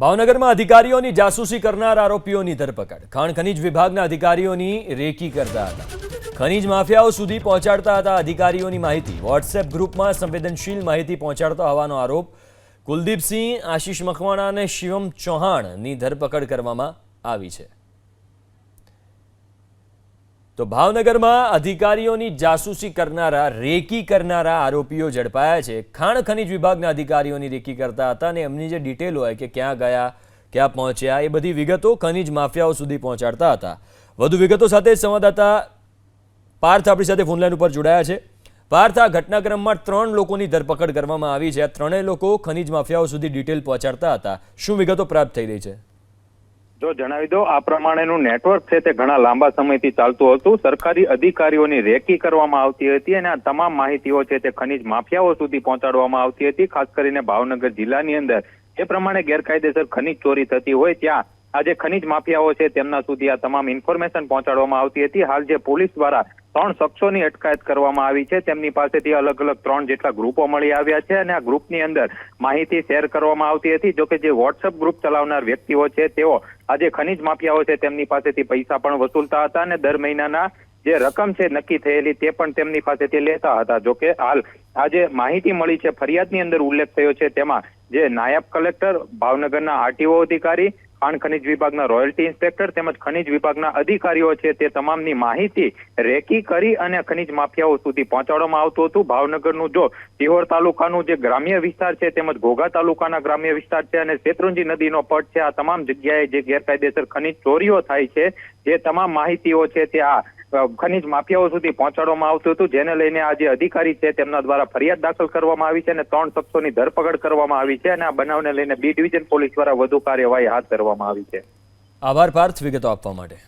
ભાવનગરમાં અધિકારીઓની જાસૂસી કરનાર આરોપીઓની ધરપકડ. ખાણ ખનીજ વિભાગના અધિકારીઓની રેકી કરતા હતા. ખનીજ માફિયાઓ સુધી પહોંચાડતા હતા અધિકારીઓની માહિતી. વોટ્સએપ ગ્રુપમાં સંવેદનશીલ માહિતી પહોંચાડતા હોવાનો આરોપ. કુલદીપસિંહ, આશીષ મકવાણા અને શિવમ ચૌહાણની ધરપકડ કરવામાં આવી છે. તો ભાવનગરમાં અધિકારીઓની જાસૂસી કરનારા, રેકી કરનારા આરોપીઓ ઝડપાયા છે. ખાણ ખનીજ વિભાગના અધિકારીઓની રેકી કરતા હતા અને એમની જે ડિટેલ હોય કે ક્યાં ગયા, ક્યાં પહોંચ્યા, એ બધી વિગતો ખનીજ માફિયાઓ સુધી પહોંચાડતા હતા. વધુ વિગતો સાથે સંવાદદાતા પાર્થ આપણી સાથે ફોનલાઈન ઉપર જોડાયા છે. પાર્થ, આ ઘટનાક્રમમાં ત્રણ લોકોની ધરપકડ કરવામાં આવી છે. આ ત્રણેય લોકો ખનીજ માફિયાઓ સુધી ડિટેલ પહોંચાડતા હતા. શું વિગતો પ્રાપ્ત થઈ રહી છે? જો જણાવી દો, આ પ્રમાણેનું નેટવર્ક છે તે ઘણા લાંબા સમયથી ચાલતું હતું. સરકારી અધિકારીઓની રેકી કરવામાં આવતી હતી અને આ તમામ માહિતીઓ છે તે ખનીજ માફિયાઓ સુધી પહોંચાડવામાં આવતી હતી. ખાસ કરીને ભાવનગર જિલ્લાની અંદર એ પ્રમાણે ગેરકાયદેસર ખનીજ ચોરી થતી હોય ત્યાં આ જે ખનીજ માફિયાઓ છે તેમના સુધી આ તમામ ઇન્ફોર્મેશન પહોંચાડવામાં આવતી હતી. હાલ જે પોલીસ દ્વારા ત્રણ શખ્સોની અટકાયત કરવામાં આવી છે. તેમની પાસેથી અલગ અલગ ત્રણ જેટલા ગ્રુપો મળી આવ્યા છે અને આ ગ્રુપની અંદર માહિતી શેર કરવામાં આવતી હતી. જોકે જે વોટ્સઅપ ગ્રુપ ચલાવનાર વ્યક્તિઓ છે, તેઓ આજે ખનિજ માફિયાઓ છે. તેમની પાસેથી પૈસા પણ વસૂલતા હતા અને દર મહિનાના જે રકમ છે નક્કી થયેલી તે પણ તેમની પાસેથી લેતા હતા. જોકે હાલ આજે માહિતી મળી છે, ફરિયાદની અંદર ઉલ્લેખ થયો છે. તેમાં જે નાયબ કલેક્ટર, ભાવનગરના આરટીઓ અધિકારી ખાણ ખનીજ વિભાગના રોયલ્ટી ઇન્સ્પેક્ટર તેમજ ખનીજ વિભાગના અધિકારીઓ છે તે તમામની માહિતી રેકી કરી અને ખનીજ માફિયાઓ સુધી પહોંચાડવામાં આવતું હતું. ભાવનગરનું જો સિહોર તાલુકાનું જે ગ્રામ્ય વિસ્તાર છે તેમજ ઘોઘા તાલુકાના ગ્રામ્ય વિસ્તાર છે અને શેત્રુંજી નદીનો પટ છે, આ તમામ જગ્યાએ જે ગેરકાયદેસર ખનીજ ચોરીઓ થાય છે, જે તમામ માહિતીઓ છે તે આ ખનીજ માફિયાઓ સુધી પહોંચાડવામાં આવતું હતું, જેને લઈને આ જે અધિકારી છે તેમના દ્વારા ફરિયાદ દાખલ કરવામાં આવી છે અને ત્રણ શખ્સોની ધરપકડ કરવામાં આવી છે અને આ બનાવને લઈને બી ડિવિઝન પોલીસ દ્વારા વધુ કાર્યવાહી હાથ ધરવામાં આવી છે. આભાર પાર્થ વિગતો આપવા માટે.